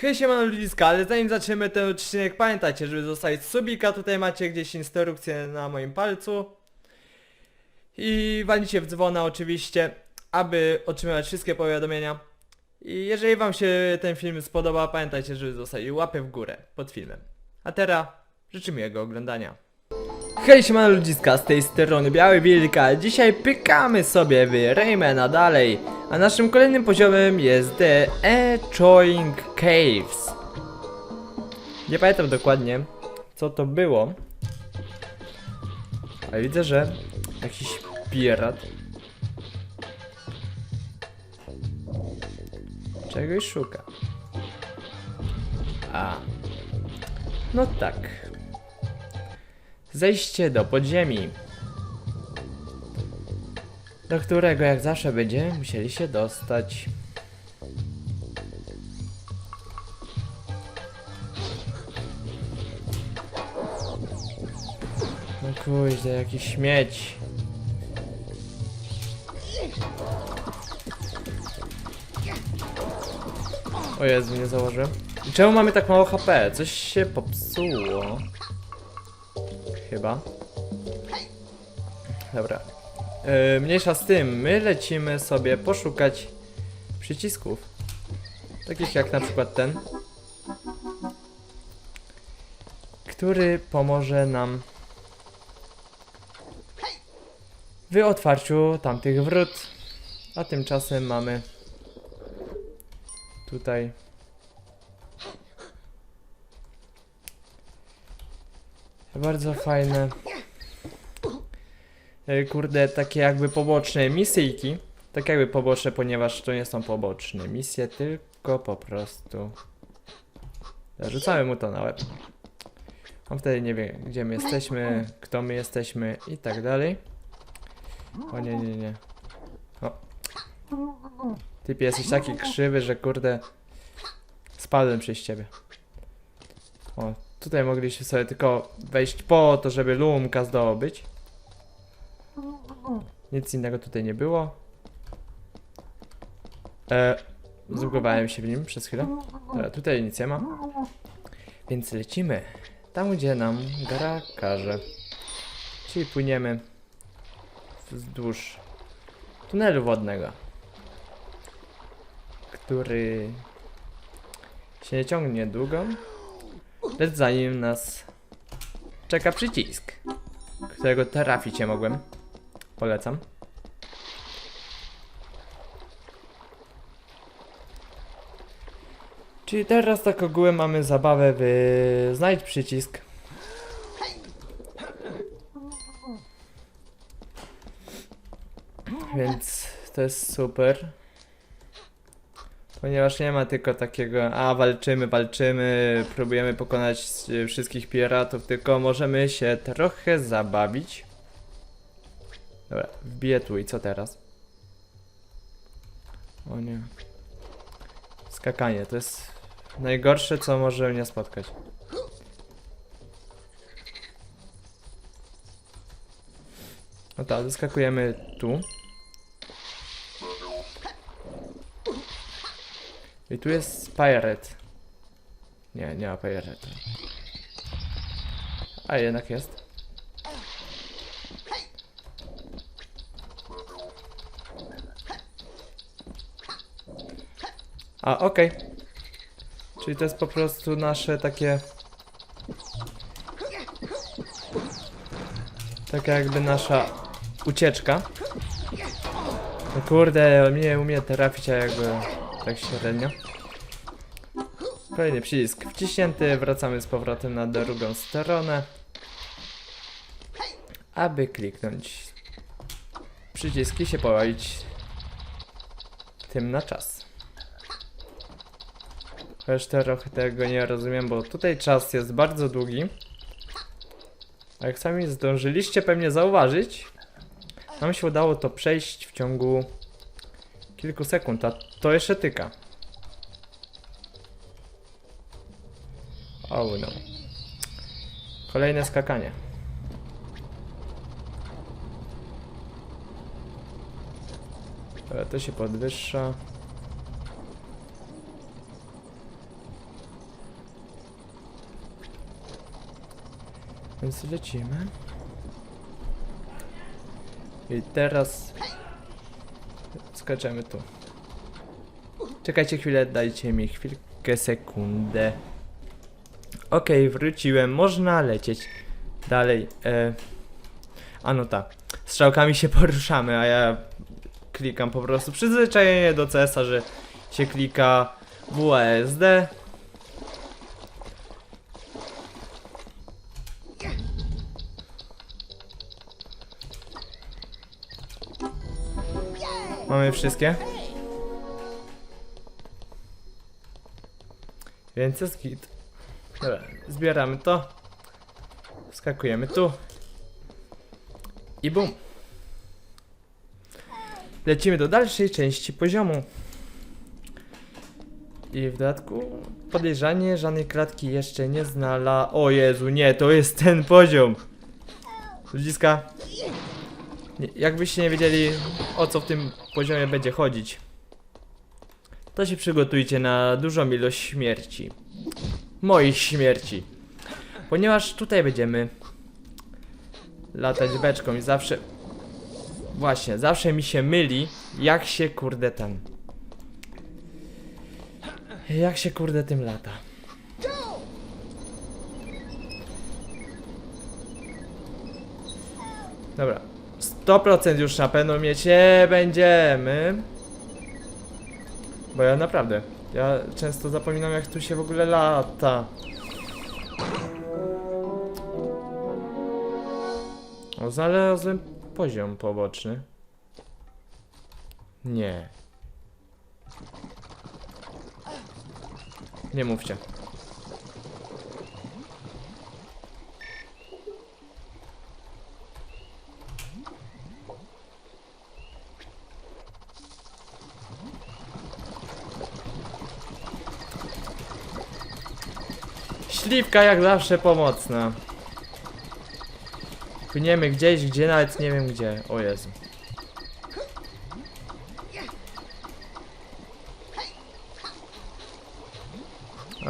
Hej siemano ludziska, ale zanim zaczniemy ten odcinek pamiętajcie, żeby zostawić subika, tutaj macie gdzieś instrukcję na moim palcu i walnijcie w dzwona oczywiście, aby otrzymywać wszystkie powiadomienia i jeżeli wam się ten film spodoba, pamiętajcie, żeby zostawić łapę w górę pod filmem. A teraz życzę miłego oglądania. Hej siemano ludziska, z tej strony Biały Wilka. Dzisiaj pykamy sobie w Raymana dalej. A naszym kolejnym poziomem jest The Echoing Caves. Nie pamiętam dokładnie co to było. Ale widzę, że jakiś pirat czegoś szuka. A. No tak. Zejście do podziemi. Do którego jak zawsze będziemy musieli się dostać. No kuźle, jakiś śmieć. O Jezu, nie założę. I czemu mamy tak mało HP? Coś się popsuło. Chyba. Dobra. Yy, mniejsza z tym, my lecimy sobie poszukać przycisków. Takich jak na przykład ten. Który pomoże nam w otwarciu tamtych wrót. A tymczasem mamy tutaj bardzo fajne. E, kurde takie jakby poboczne misyjki. Tak jakby poboczne, ponieważ to nie są poboczne misje, tylko po prostu rzucamy mu to na łeb. On wtedy nie wie gdzie my jesteśmy, kto my jesteśmy i tak dalej. O nie, nie, nie. O. Typie jesteś taki krzywy, że kurde spadłem przez ciebie. O, tutaj mogliśmy sobie tylko wejść po to, żeby lumka zdobyć. Nic innego tutaj nie było. E, się w nim przez chwilę. Tutaj nic nie ma. Więc lecimy tam, gdzie nam gra każe. Czyli płyniemy wzdłuż tunelu wodnego, który się nie ciągnie długo, lecz zanim nas czeka przycisk, którego trafić nie mogłem. Polecam. Czyli teraz tak ogółem mamy zabawę w znajdź przycisk. Więc to jest super. Ponieważ nie ma tylko takiego, a walczymy, walczymy, próbujemy pokonać e, wszystkich piratów, tylko możemy się trochę zabawić. Dobra, wbiję tu i co teraz? O nie. Skakanie, to jest najgorsze, co może mnie spotkać. No tak, wyskakujemy tu. I tu jest pirate. Nie, nie ma pirate. A jednak jest. A, okej. Czyli to jest po prostu nasze takie... Taka jakby nasza ucieczka. No kurde, mnie umie trafić, a jakby tak średnio. Kolejny przycisk wciśnięty, wracamy z powrotem na drugą stronę. Aby kliknąć przyciski się pobawić tym na czas. Chociaż trochę tego nie rozumiem, bo tutaj czas jest bardzo długi. A jak sami zdążyliście pewnie zauważyć, nam się udało to przejść w ciągu kilku sekund, a to jeszcze tyka. O, no. Kolejne skakanie. Ale to się podwyższa. Więc lecimy. I teraz skaczemy tu. Czekajcie chwilę, dajcie mi chwilkę, sekundę. Okej, wróciłem, można lecieć dalej. E... A no tak, strzałkami się poruszamy, a ja klikam po prostu przyzwyczajenie do CS-a, że się klika WASD. Mamy wszystkie? Więc jest git. Dobra, zbieramy to. Skakujemy tu. I bum. Lecimy do dalszej części poziomu. I w dodatku podejrzanie żadnej klatki jeszcze nie znala. O Jezu, nie, to jest ten poziom. Ludziska. Jakbyście nie wiedzieli o co w tym poziomie będzie chodzić, to się przygotujcie na dużą ilość śmierci. Moich śmierci. Ponieważ tutaj będziemy latać beczką i zawsze... Właśnie, zawsze mi się myli, jak się kurde tam... Jak się kurde tym lata. Dobra. 100% już na pewno mieć nie będziemy. Bo ja naprawdę, ja często zapominam jak tu się w ogóle lata. O, znalazłem poziom poboczny. Nie. Nie mówcie. Śliwka jak zawsze pomocna. Płyniemy gdzieś, gdzie nawet nie wiem gdzie. O Jezu.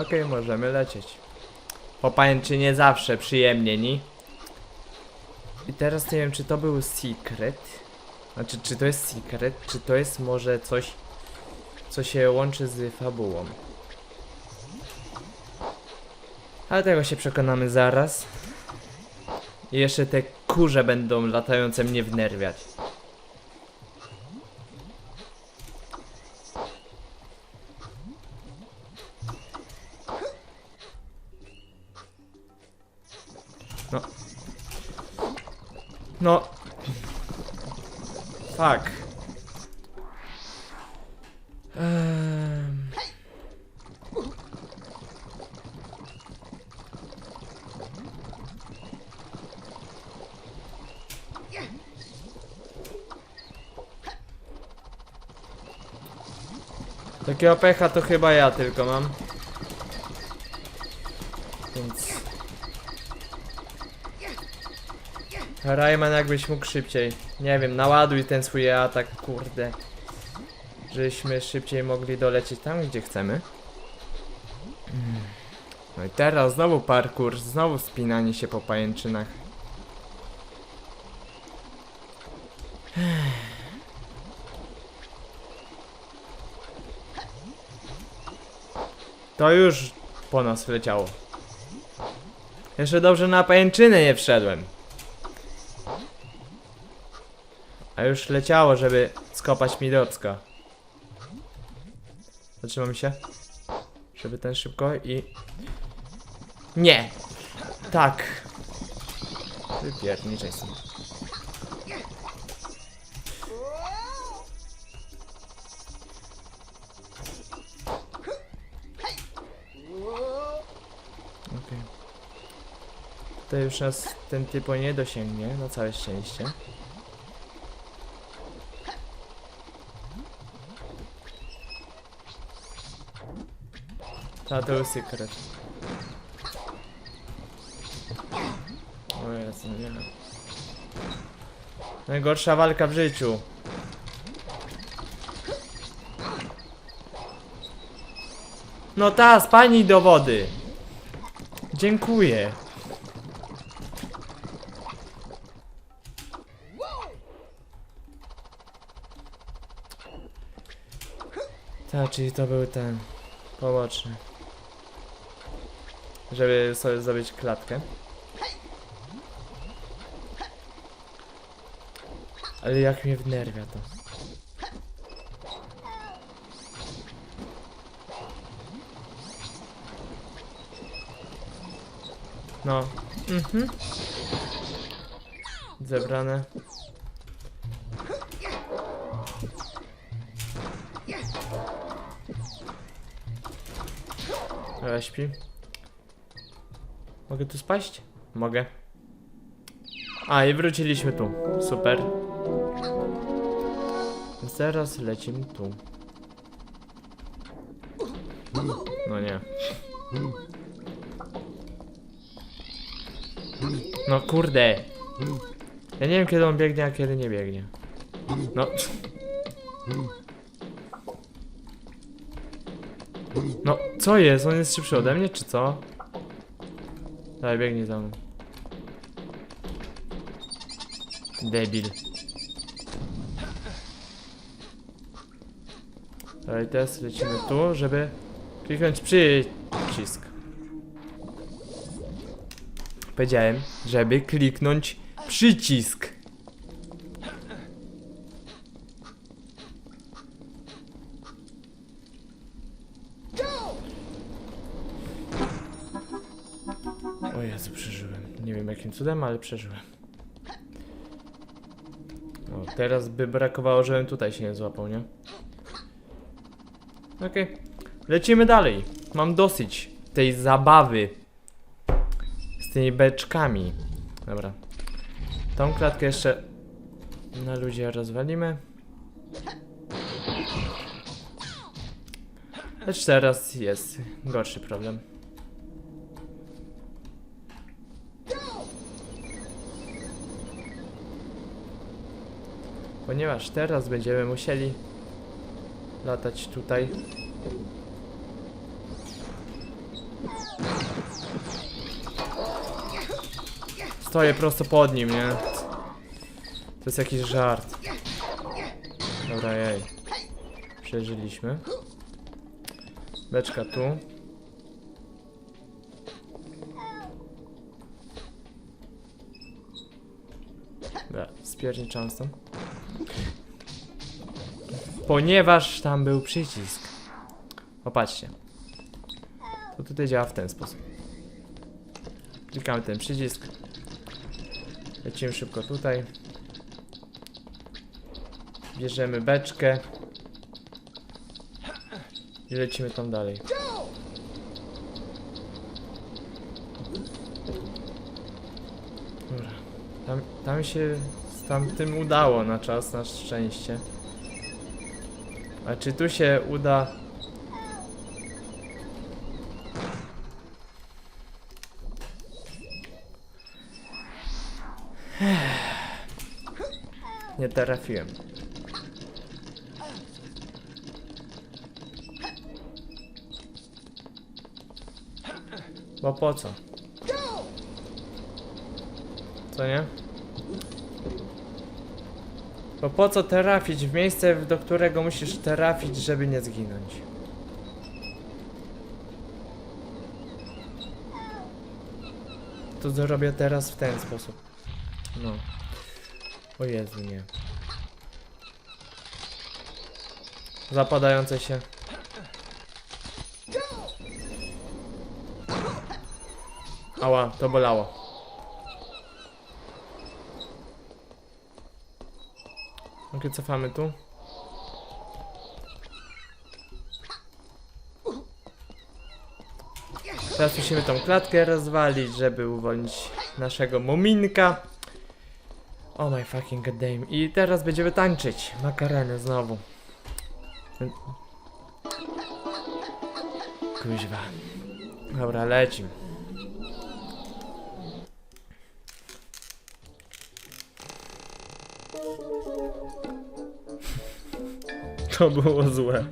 Okej, możemy lecieć. Po nie zawsze przyjemnie, ni? I teraz nie wiem, czy to był secret. Znaczy, czy to jest secret, czy to jest może coś, co się łączy z fabułą. Ale tego się przekonamy zaraz. I jeszcze te kurze będą latające mnie wnerwiać. No. No. Fuck. Takiego pecha to chyba ja tylko mam. Więc... Rayman jakbyś mógł szybciej. Nie wiem, naładuj ten swój atak, kurde. Żebyśmy szybciej mogli dolecieć tam, gdzie chcemy. No i teraz znowu parkour, znowu spinanie się po pajęczynach. To już po nas leciało. Jeszcze dobrze na pajęczynę nie wszedłem. A już leciało, żeby skopać mi docka. Zatrzymam się. Żeby ten szybko i... Nie! Tak! Wypierniczaj sobie. To już nas ten typo nie dosięgnie, na całe szczęście. Ta, to był sekret. O Jezu, nie. Najgorsza walka w życiu. No ta, spadnij do wody. Dziękuję. Tak, czyli to był ten poboczny. Żeby sobie zrobić klatkę. Ale jak mnie wnerwia to. No. Mhm. Zebrane. Ale śpi. Mogę tu spaść? Mogę. A, i wróciliśmy tu. Super. Teraz lecimy tu. No nie. No kurde. Ja nie wiem kiedy on biegnie, a kiedy nie biegnie. No. No, co jest? On jest szybszy ode mnie, czy co? Daj, biegnie za mną. Debil. Dalej, teraz lecimy tu, żeby kliknąć przycisk. Powiedziałem, żeby kliknąć przycisk. O Jezu, przeżyłem. Nie wiem jakim cudem, ale przeżyłem. Teraz by brakowało, żebym tutaj się nie złapał, nie? Okej. Lecimy dalej. Mam dosyć tej zabawy z tymi beczkami. Dobra. Tą klatkę jeszcze na ludzie rozwalimy. Lecz teraz jest gorszy problem. Ponieważ teraz będziemy musieli latać tutaj. Stoję prosto pod nim, nie? To jest jakiś żart. Dobra, jej. Przeżyliśmy. Beczka tu. Dobra, spierniczam stąd. Ponieważ tam był przycisk. Popatrzcie. To tutaj działa w ten sposób. Klikamy ten przycisk. Lecimy szybko tutaj. Bierzemy beczkę. I lecimy tam dalej. Dobra. Tam, tam się z tamtym udało na czas, na szczęście. A czy tu się uda... Nie trafiłem. Bo po co? Co nie? Bo po co trafić w miejsce, do którego musisz trafić, żeby nie zginąć? To zrobię teraz w ten sposób. No. O Jezu, nie. Zapadające się. Ała, to bolało. Ok, cofamy tu. Teraz musimy tą klatkę rozwalić, żeby uwolnić naszego muminka. Oh my fucking goddamn. I teraz będziemy tańczyć. Makarenę znowu. Kuźwa. Dobra, lecim. To było złe.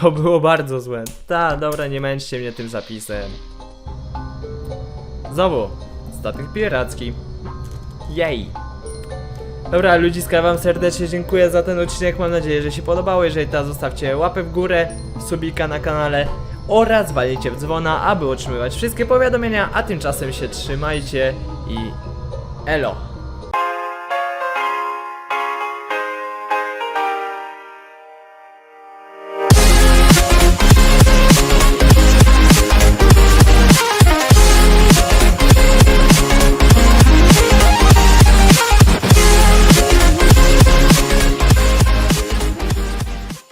To było bardzo złe. Ta, dobra, nie męczcie mnie tym zapisem. Znowu, statek piracki. Jej. Dobra, ludziska, wam serdecznie dziękuję za ten odcinek. Mam nadzieję, że się podobało. Jeżeli tak, zostawcie łapę w górę, subika na kanale oraz walnijcie w dzwona, aby otrzymywać wszystkie powiadomienia. A tymczasem się trzymajcie i elo.